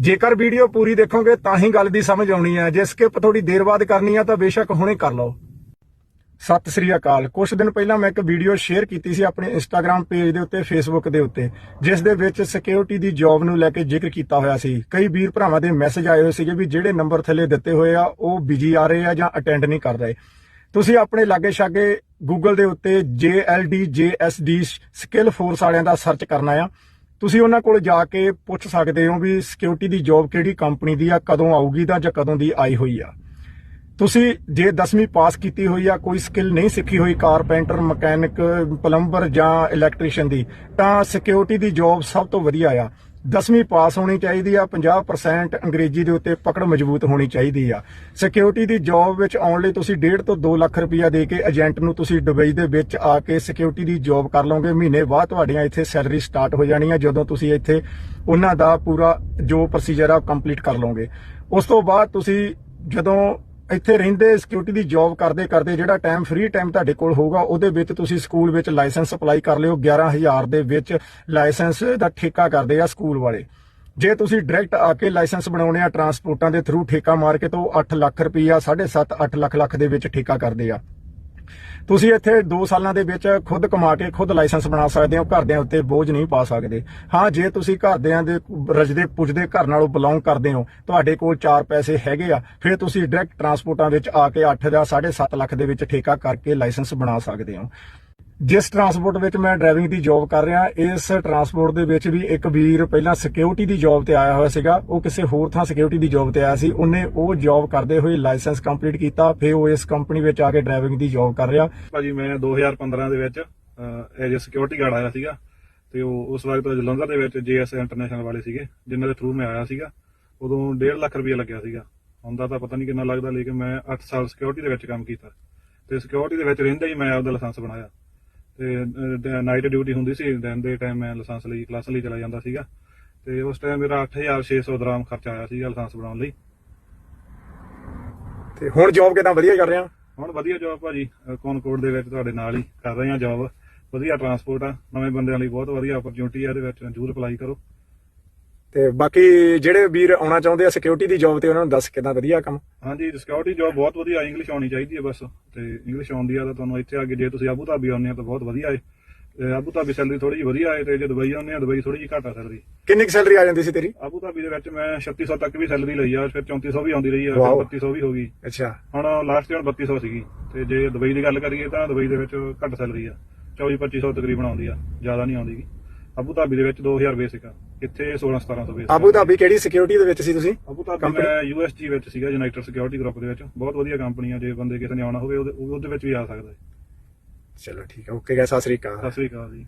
ਜੇਕਰ ਵੀਡੀਓ ਪੂਰੀ ਦੇਖੋਗੇ ਤਾਂ ਹੀ ਗੱਲ ਦੀ ਸਮਝ ਆਉਣੀ ਹੈ। ਜੇ ਸਕਿਪ ਥੋੜੀ ਦੇਰ ਬਾਅਦ ਕਰਨੀ ਹੈ ਤਾਂ ਬੇਸ਼ੱਕ ਹੁਣੇ ਕਰ ਲਓ। ਸਤਿ ਸ੍ਰੀ ਅਕਾਲ। ਕੁਝ ਦਿਨ ਪਹਿਲਾਂ ਮੈਂ ਇੱਕ ਵੀਡੀਓ ਸ਼ੇਅਰ ਕੀਤੀ ਸੀ ਆਪਣੇ ਇੰਸਟਾਗ੍ਰam ਪੇਜ ਦੇ ਉੱਤੇ ਫੇਸਬੁੱਕ ਦੇ ਉੱਤੇ, ਜਿਸ ਦੇ ਵਿੱਚ ਸਿਕਿਉਰਿਟੀ ਦੀ ਜੌਬ ਨੂੰ ਲੈ ਕੇ ਜ਼ਿਕਰ ਕੀਤਾ ਹੋਇਆ ਸੀ। ਕਈ ਵੀਰ ਭਰਾਵਾਂ ਦੇ ਮੈਸੇਜ ਆਏ ਹੋਏ ਸੀਗੇ ਵੀ ਜਿਹੜੇ ਨੰਬਰ ਥੱਲੇ ਦਿੱਤੇ ਹੋਏ ਆ, ਉਹ ਬਿਜ਼ੀ ਆ ਰਹੇ ਆ ਜਾਂ ਅਟੈਂਡ ਨਹੀਂ ਕਰ ਰਹੇ। ਤੁਸੀਂ ਆਪਣੇ ਲਾਗੇ ਛਾਗੇ ਗੂਗਲ ਦੇ ਉੱਤੇ JLD, JSD ਸਕਿੱਲ ਫੋਰਸ ਵਾਲਿਆਂ ਦਾ ਸਰਚ ਕਰਨਾ ਆ। ਤੁਸੀਂ ਉਹਨਾਂ ਕੋਲ ਜਾ ਕੇ ਪੁੱਛ ਸਕਦੇ ਹੋ ਵੀ ਸਿਕਿਉਰਿਟੀ ਦੀ ਜੌਬ ਕਿਹੜੀ ਕੰਪਨੀ ਦੀ ਆ, ਕਦੋਂ ਆਊਗੀ ਤਾਂ ਜਾਂ ਕਦੋਂ ਦੀ ਆਈ ਹੋਈ ਆ। ਤੁਸੀਂ ਜੇ 10ਵੀਂ ਪਾਸ ਕੀਤੀ ਹੋਈ ਆ, ਕੋਈ ਸਕਿੱਲ ਨਹੀਂ ਸਿੱਖੀ ਹੋਈ ਕਾਰਪੈਂਟਰ ਮਕੈਨਿਕ ਪਲੰਬਰ ਜਾਂ ਇਲੈਕਟ੍ਰੀਸ਼ੀਅਨ ਦੀ, ਤਾਂ ਸਿਕਿਉਰਿਟੀ ਦੀ ਜੌਬ ਸਭ ਤੋਂ ਵਧੀਆ ਆ। 10ਵੀਂ ਪਾਸ ਹੋਣੀ ਚਾਹੀਦੀ ਆ 50% ਅੰਗਰੇਜ਼ੀ ਦੇ ਉੱਤੇ ਪਕੜ ਮਜ਼ਬੂਤ ਹੋਣੀ ਚਾਹੀਦੀ ਆ। ਸਿਕਿਉਰਿਟੀ ਦੀ ਜੌਬ ਵਿੱਚ ਆਉਣ ਲਈ ਤੁਸੀਂ 1.5 ਤੋਂ 2 ਲੱਖ ਰੁਪਇਆ ਦੇ ਕੇ ਏਜੰਟ ਨੂੰ ਤੁਸੀਂ ਦੁਬਈ ਦੇ ਵਿੱਚ ਆ ਕੇ ਸਿਕਿਉਰਿਟੀ ਦੀ ਜੌਬ ਕਰ ਲਓਗੇ। ਮਹੀਨੇ ਬਾਅਦ ਤੁਹਾਡੀਆਂ ਇੱਥੇ ਸੈਲਰੀ ਸਟਾਰਟ ਹੋ ਜਾਣੀ ਆ ਜਦੋਂ ਤੁਸੀਂ ਇੱਥੇ ਉਹਨਾਂ ਦਾ ਪੂਰਾ ਜੋ ਪ੍ਰੋਸੀਜਰ ਆ ਕੰਪਲੀਟ ਕਰ ਲਓਗੇ। ਉਸ ਤੋਂ ਬਾਅਦ ਤੁਸੀਂ ਜਦੋਂ ਇੱਥੇ ਰਹਿੰਦੇ ਸਿਕਿਉਰਿਟੀ ਦੀ ਜੌਬ ਕਰਦੇ ਕਰਦੇ ਜਿਹੜਾ ਟਾਈਮ ਫ੍ਰੀ ਟਾਈਮ ਤੁਹਾਡੇ ਕੋਲ ਹੋਊਗਾ, ਉਹਦੇ ਵਿੱਚ ਤੁਸੀਂ ਸਕੂਲ ਵਿੱਚ ਲਾਇਸੈਂਸ ਅਪਲਾਈ ਕਰ ਲਿਓ 11000 ਦੇ ਵਿੱਚ ਲਾਇਸੈਂਸ ਦਾ ਠੇਕਾ ਕਰਦੇ ਆ ਸਕੂਲ ਵਾਲੇ। ਜੇ ਤੁਸੀਂ ਡਾਇਰੈਕਟ ਆ ਕੇ ਲਾਇਸੈਂਸ ਬਣਾਉਣੇ ਆ ਟਰਾਂਸਪੋਰਟਾਂ ਦੇ ਥਰੂ ਠੇਕਾ ਮਾਰ ਕੇ ਤਾਂ ਉਹ 8 ਲੱਖ ਰੁਪਈਆ 7.5 8 ਲੱਖ ਲੱਖ ਦੇ ਵਿੱਚ ਠੇਕਾ ਕਰਦੇ ਆ। ਤੁਸੀਂ ਇੱਥੇ 2 ਸਾਲਾਂ ਦੇ ਵਿੱਚ ਖੁਦ ਕਮਾ ਕੇ ਖੁਦ ਲਾਇਸੈਂਸ ਬਣਾ ਸਕਦੇ ਹੋ, ਘਰਦਿਆਂ ਉੱਤੇ ਬੋਝ ਨਹੀਂ ਪਾ ਸਕਦੇ। ਹਾਂ, ਜੇ ਤੁਸੀਂ ਘਰਦਿਆਂ ਦੇ ਰਜਦੇ ਪੁੱਜਦੇ ਘਰ ਨਾਲੋਂ ਬਿਲੋਂਗ ਕਰਦੇ ਹੋ, ਤੁਹਾਡੇ ਕੋਲ 4 ਪੈਸੇ ਹੈਗੇ ਆ, ਫਿਰ ਤੁਸੀਂ ਡਾਇਰੈਕਟ ਟਰਾਂਸਪੋਰਟਾਂ ਵਿੱਚ ਆ ਕੇ 8 ਜਾਂ 7.5 ਲੱਖ ਦੇ ਵਿੱਚ ਠੇਕਾ ਕਰਕੇ ਲਾਇਸੈਂਸ ਬਣਾ ਸਕਦੇ ਹੋ। ਜਿਸ ਟਰਾਂਸਪੋਰਟ ਵਿੱਚ ਮੈਂ ਡਰਾਈਵਿੰਗ ਦੀ ਜੌਬ ਕਰ ਰਿਹਾ, ਇਸ ਟਰਾਂਸਪੋਰਟ ਦੇ ਵਿੱਚ ਵੀ ਇੱਕ ਵੀਰ ਪਹਿਲਾਂ ਸਿਕਿਉਰਿਟੀ ਦੀ ਜੌਬ ਤੇ ਆਇਆ ਹੋਇਆ ਸੀਗਾ। ਉਹ ਕਿਸੇ ਹੋਰ ਥਾਂ ਸਿਕਿਉਰਿਟੀ ਦੀ ਜੌਬ ਤੇ ਆਇਆ ਸੀ। ਉਹਨੇ ਉਹ ਜੌਬ ਕਰਦੇ ਹੋਏ ਲਾਇਸੈਂਸ ਕੰਪਲੀਟ ਕੀਤਾ। ਫਿਰ ਉਹ ਇਸ ਕੰਪਨੀ ਵਿੱਚ ਆ ਕੇ ਡਰਾਈਵਿੰਗ ਦੀ ਜੌਬ ਕਰ ਰਿਹਾ। ਭਾਜੀ, ਮੈਂ 2015 ਦੇ ਵਿੱਚ ਐਜ ਅ ਸਿਕਿਉਰਿਟੀ ਗਾਰਡ ਆਇਆ ਸੀਗਾ। ਤੇ ਉਹ ਉਸ ਵਕਤ ਜਲੰਧਰ ਦੇ ਵਿੱਚ ਜੀਐਸ ਇੰਟਰਨੈਸ਼ਨਲ ਵਾਲੇ ਸੀਗੇ, ਜਿਨ੍ਹਾਂ ਦੇ ਥਰੂ ਮੈਂ ਆਇਆ ਸੀਗਾ। ਉਦੋਂ 1.5 ਲੱਖ ਰੁਪਏ ਲੱਗਿਆ ਸੀਗਾ। ਹੁੰਦਾ ਤਾਂ ਪਤਾ ਨਹੀਂ ਕਿੰਨਾ ਲੱਗਦਾ, ਲੇਕਿਨ ਮੈਂ 8 ਸਾਲ ਸਿਕਿਉਰਿਟੀ ਦੇ ਵਿੱਚ ਕੰਮ ਕੀਤਾ। ਤੇ ਸਿਕਿਉਰਿਟੀ ਦੇ ਵਿੱਚ ਰਹਿੰਦਾ ਹੀ ਮੈਂ ਆਪਦਾ ਲਾਇਸੈਂਸ ਬਣਾਇਆ। ਤੇ ਨਾਈਟ ਡਿਊਟੀ ਹੁੰਦੀ ਸੀ ਦਿਨ ਦੇ ਟਾਈਮ ਮੈਂ ਲਾਇਸੈਂਸ ਲਈ ਕਲਾਸ ਲਈ ਚਲਾ ਜਾਂਦਾ ਸੀਗਾ। ਤੇ ਉਸ ਟਾਈਮ ਮੇਰਾ 8600 ਦਰਾਮ ਖਰਚਾ ਆਇਆ ਸੀਗਾ ਲਾਇਸੈਂਸ ਬਣਾਉਣ ਲਈ। ਤੇ ਹੁਣ ਜੌਬ ਕਿਦਾਂ ਵਧੀਆ ਕਰ ਰਹੇ ਆ? ਹੁਣ ਵਧੀਆ ਜੌਬ ਭਾਜੀ ਕੋਨਕੋਟ ਦੇ ਵਿੱਚ ਤੁਹਾਡੇ ਨਾਲ ਹੀ ਕਰ ਰਹੇ ਆ ਜੌਬ ਵਧੀਆ ਟਰਾਂਸਪੋਰਟ ਆ ਨਵੇਂ ਬੰਦਿਆਂ ਲਈ ਬਹੁਤ ਵਧੀਆ ਓਪਰਚ्युनिटी ਆ ਇਹਦੇ ਵਿੱਚ ਜਰੂਰ ਅਪਲਾਈ ਕਰੋ। ਤੇ ਬਾਕੀ ਜਿਹੜੇ ਵੀਰ ਆਉਣਾ ਚਾਹੁੰਦੇ ਆ ਸਿਕਿਉਰਿਟੀ ਦੀ ਜੌਬ ਤੇ ਉਹਨਾਂ ਨੂੰ ਦੱਸ ਕਿਦਾਂ ਵਧੀਆ ਕੰਮ? ਹਾਂਜੀ ਸਿਕਿਉਰਿਟੀ ਜੌਬ ਬਹੁਤ ਵਧੀਆ ਇੰਗਲਿਸ਼ ਆਉਣੀ ਚਾਹੀਦੀ ਹੈ ਬਸ। ਤੇ ਇੰਗਲਿਸ਼ ਆਉਂਦੀ ਆ ਤਾਂ ਤੁਹਾਨੂੰ ਇੱਥੇ ਆ ਕੇ ਜੇ ਤੁਸੀਂ ਆਬੂ ਧਾਬੀ ਆਉਂਦੇ ਆ ਤਾਂ ਬਹੁਤ ਵਧੀਆ ਹੈ ਤੇ ਆਬੂ ਧਾਬੀ ਸੈਲਰੀ ਥੋੜੀ ਜਿਹੀ ਵਧੀਆ ਹੈ ਤੇ ਜੇ ਦੁਬਈ ਆਉਂਦੇ ਆ ਦੁਬਈ ਥੋੜੀ ਜਿਹੀ ਘੱਟ ਆ ਸੈਲਰੀ ਕਿੰਨੀ ਸੈਲਰੀ ਆ ਜਾਂਦੀ ਸੀ ਤੇਰੀ? ਆਬੂ ਧਾਬੀ ਦੇ ਵਿੱਚ ਮੈਂ 3600 ਤੱਕ ਵੀ ਸੈਲਰੀ ਲਈ ਆ ਫਿਰ 3400 ਵੀ ਆਉਂਦੀ ਰਹੀ ਆ ਵਾਓ। ਫਿਰ 3200 ਵੀ ਹੋ ਗਈ। ਅੱਛਾ। ਹੁਣ ਲਾਸਟ ਈਅਰ 3200 ਸੀਗੀ। ਤੇ ਜੇ ਦੁਬਈ ਦੀ ਗੱਲ ਕਰੀਏ ਤਾਂ ਦੁਬਈ ਦੇ ਵਿੱਚ ਘੱਟ ਸੈਲਰੀ ਆ। 24 2500 ਤਕਰੀਬਨ ਆਉਂਦੀ ਆ ਜ਼ਿਆਦਾ ਨਹੀਂ ਆਉਂਦੀ ਗੀ। ਆਬੂ ਧਾਬੀ ਦੇ ਵਿੱਚ 2000 ਬੇਸਿਕ ਆ ਇੱਥੇ 16 1700 ਬੇਸਿਕ ਆਬੂ ਧਾਬੀ ਕਿਹੜੀ ਸਿਕਿਉਰਿਟੀ ਦੇ ਵਿੱਚ ਸੀ ਤੁਸੀਂ? Abu Dhabi Company? ਮੈਂ ਯੂਐਸਜੀ ਵਿੱਚ ਸੀਗਾ ਯੂਨਾਈਟਿਡ ਸਿਕਿਉਰਿਟੀ ਗਰੁੱਪ ਦੇ ਵਿੱਚ। ਬਹੁਤ ਵਧੀਆ ਕੰਪਨੀ ਆ ਜੇ ਬੰਦੇ ਕਿਸੇ ਨੇ ਆਉਣਾ ਹੋਵੇ ਉਹਦੇ ਉਹਦੇ ਵਿੱਚ ਵੀ ਆ ਸਕਦਾ ਹੈ। ਚਲੋ ਠੀਕ ਹੈ ਓਕੇ ਗਾ ਸਤਿ ਸ੍ਰੀ ਅਕਾਲ। ਸਤਿ ਸ੍ਰੀ ਅਕਾਲ ਜੀ।